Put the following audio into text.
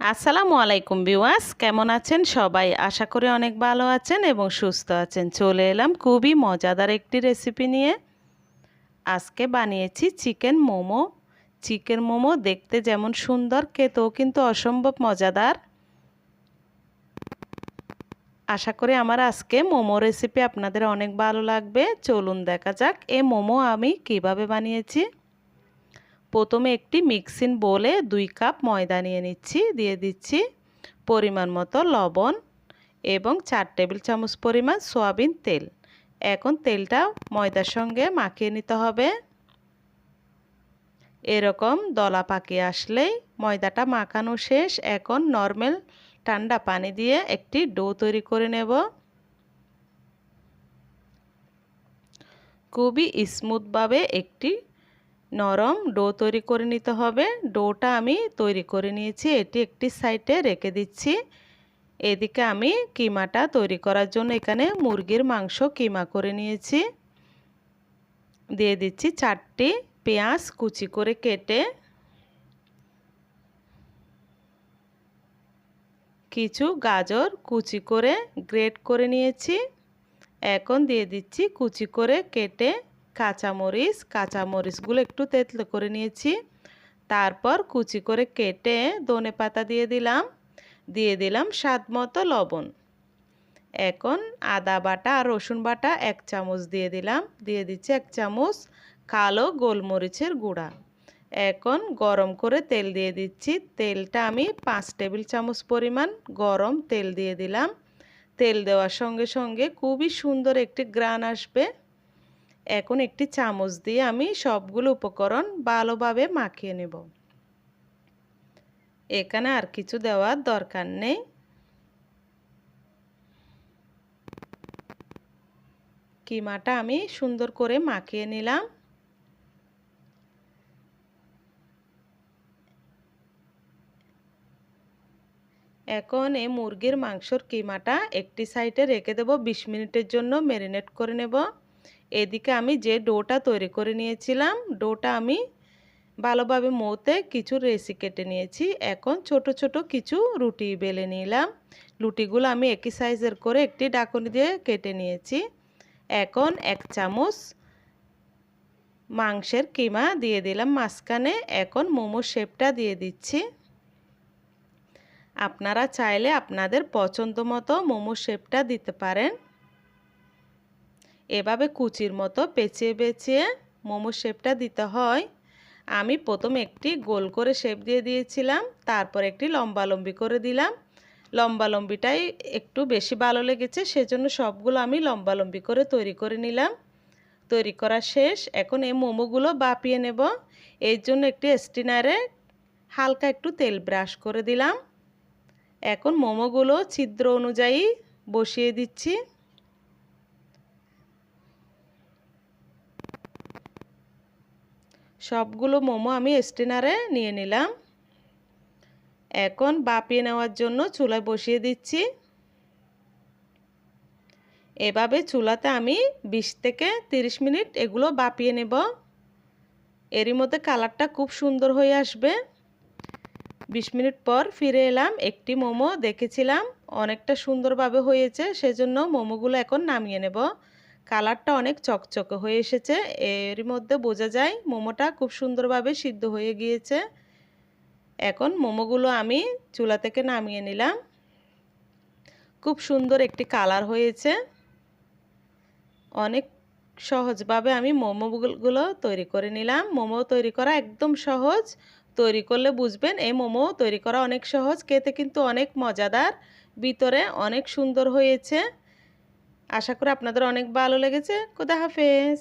আসসালামু আলাইকুম বিওয়াস কেমন আছেন সবাই? আশা করি অনেক ভালো আছেন এবং সুস্থ আছেন। চলে এলাম খুবই মজাদার একটি রেসিপি নিয়ে। আজকে বানিয়েছি চিকেন মোমো। চিকেন মোমো দেখতে যেমন সুন্দর, খেতেও কিন্তু অসম্ভব মজাদার। আশা করি আমার আজকে মোমো রেসিপি আপনাদের অনেক ভালো লাগবে। চলুন দেখা যাক এ মোমো আমি কীভাবে বানিয়েছি। প্রথমে একটি মিক্সিং বোলে দুই কাপ ময়দা নিয়ে নিচ্ছি, দিয়ে দিচ্ছি পরিমাণ মতো লবণ এবং চার টেবিল চামচ পরিমাণ সয়াবিন তেল। এখন তেলটা ময়দার সঙ্গে মাখিয়ে নিতে হবে। এরকম দলা পাকিয়ে আসলেই ময়দাটা মাখানো শেষ। এখন নর্মাল ঠান্ডা পানি দিয়ে একটি ডো তৈরি করে নেব। খুবই স্মুথভাবে একটি নরম ডো তৈরি করে নিতে হবে। ডোটা আমি তৈরি করে নিয়েছি। এটি একটি সাইডে রেখে দিচ্ছি। এদিকে আমি কিমাটা তৈরি করার জন্য এখানে মুরগির মাংস কিমা করে নিয়েছি। দিয়ে দিচ্ছি চারটি পেঁয়াজ কুচি করে কেটে কিছু গাজর কুচি করে গ্রেট করে নিয়েছি। এখন দিয়ে দিচ্ছি কুচি করে কেটে কাঁচামরিচ, কাঁচামরিচগুলো একটু তেতলে করে নিয়েছি। তারপর কুচি করে কেটে ধনে পাতা দিয়ে দিলাম। দিয়ে দিলাম স্বাদ মতো লবণ। এখন আদা বাটা আর রসুন বাটা এক চামচ দিয়ে দিলাম। দিয়ে দিচ্ছি এক চামচ কালো গোলমরিচের গুঁড়া। এখন গরম করে তেল দিয়ে দিচ্ছি। তেলটা আমি পাঁচ টেবিল চামচ পরিমাণ গরম তেল দিয়ে দিলাম। তেল দেওয়ার সঙ্গে সঙ্গে খুবই সুন্দর একটি গ্রান আসবে। এখন একটি চামচ দিয়ে আমি সবগুলো উপকরণ ভালোভাবে মাখিয়ে নেব। এখানে আর কিছু দেওয়ার দরকার নেই। কিমাটা আমি সুন্দর করে মাখিয়ে নিলাম। এখন এই মুরগির মাংসর কিমাটা একটি সাইডে রেখে দেবো, বিশ মিনিটের জন্য ম্যারিনেট করে নেব। এদিকে আমি যে ডোটা তৈরি করে নিয়েছিলাম, ডোটা আমি ভালোভাবে মৌতে কিছু রেসি কেটে নিয়েছি। এখন ছোট ছোট কিছু রুটি বেলে নিলাম। রুটিগুলো আমি একই সাইজের করে একটি ডাকনি দিয়ে কেটে নিয়েছি। এখন এক চামচ মাংসের কিমা দিয়ে দিলাম মাঝখানে। এখন মোমো শেপটা দিয়ে দিচ্ছি। আপনারা চাইলে আপনাদের পছন্দ মতো মোমো শেপটা দিতে পারেন। এভাবে কুচির মতো পেঁচিয়ে পেঁচিয়ে মোমো শেপটা দিতে হয়। আমি প্রথম একটি গোল করে শেপ দিয়ে দিয়েছিলাম, তারপর একটি লম্বা লম্বি করে দিলাম। লম্বা লম্বিটাই একটু বেশি ভালো লেগেছে, সেজন্য সবগুলো আমি লম্বা লম্বি করে তৈরি করে নিলাম। তৈরি করা শেষ, এখন এই মোমোগুলো বাপিয়ে নেব। এর জন্য একটি স্টিনারে হালকা একটু তেল ব্রাশ করে দিলাম। এখন মোমোগুলো ছিদ্র অনুযায়ী বসিয়ে দিচ্ছি। সবগুলো মোমো আমি স্টিনারে নিয়ে নিলাম। এখন বাপিয়ে নেওয়ার জন্য চুলায় বসিয়ে দিচ্ছি। এভাবে চুলাতে আমি ২০ থেকে ৩০ মিনিট এগুলো বাপিয়ে নেব। এরই মধ্যে কালারটা খুব সুন্দর হয়ে আসবে। ২০ মিনিট পর ফিরে এলাম, একটি মোমো দেখেছিলাম, অনেকটা সুন্দরভাবে হয়েছে, সেজন্য মোমোগুলো এখন নামিয়ে নেব। কালারটা অনেক চকচকে হয়ে এসেছে। এর মধ্যে বোঝা যায় মোমোটা খুব সুন্দরভাবে সিদ্ধ হয়ে গিয়েছে। এখন মোমোগুলো আমি চুলা থেকে নামিয়ে নিলাম। খুব সুন্দর একটি কালার হয়েছে। অনেক সহজভাবে আমি মোমোগুলো তৈরি করে নিলাম। মোমো তৈরি করা একদম সহজ। তৈরি করলে বুঝবেন এই মোমো তৈরি করা অনেক সহজ। খেতে কিন্তু অনেক মজাদার। ভিতরে অনেক সুন্দর হয়েছে। আশা করি আপনাদের অনেক ভালো লেগেছে। খুদা হাফেজ।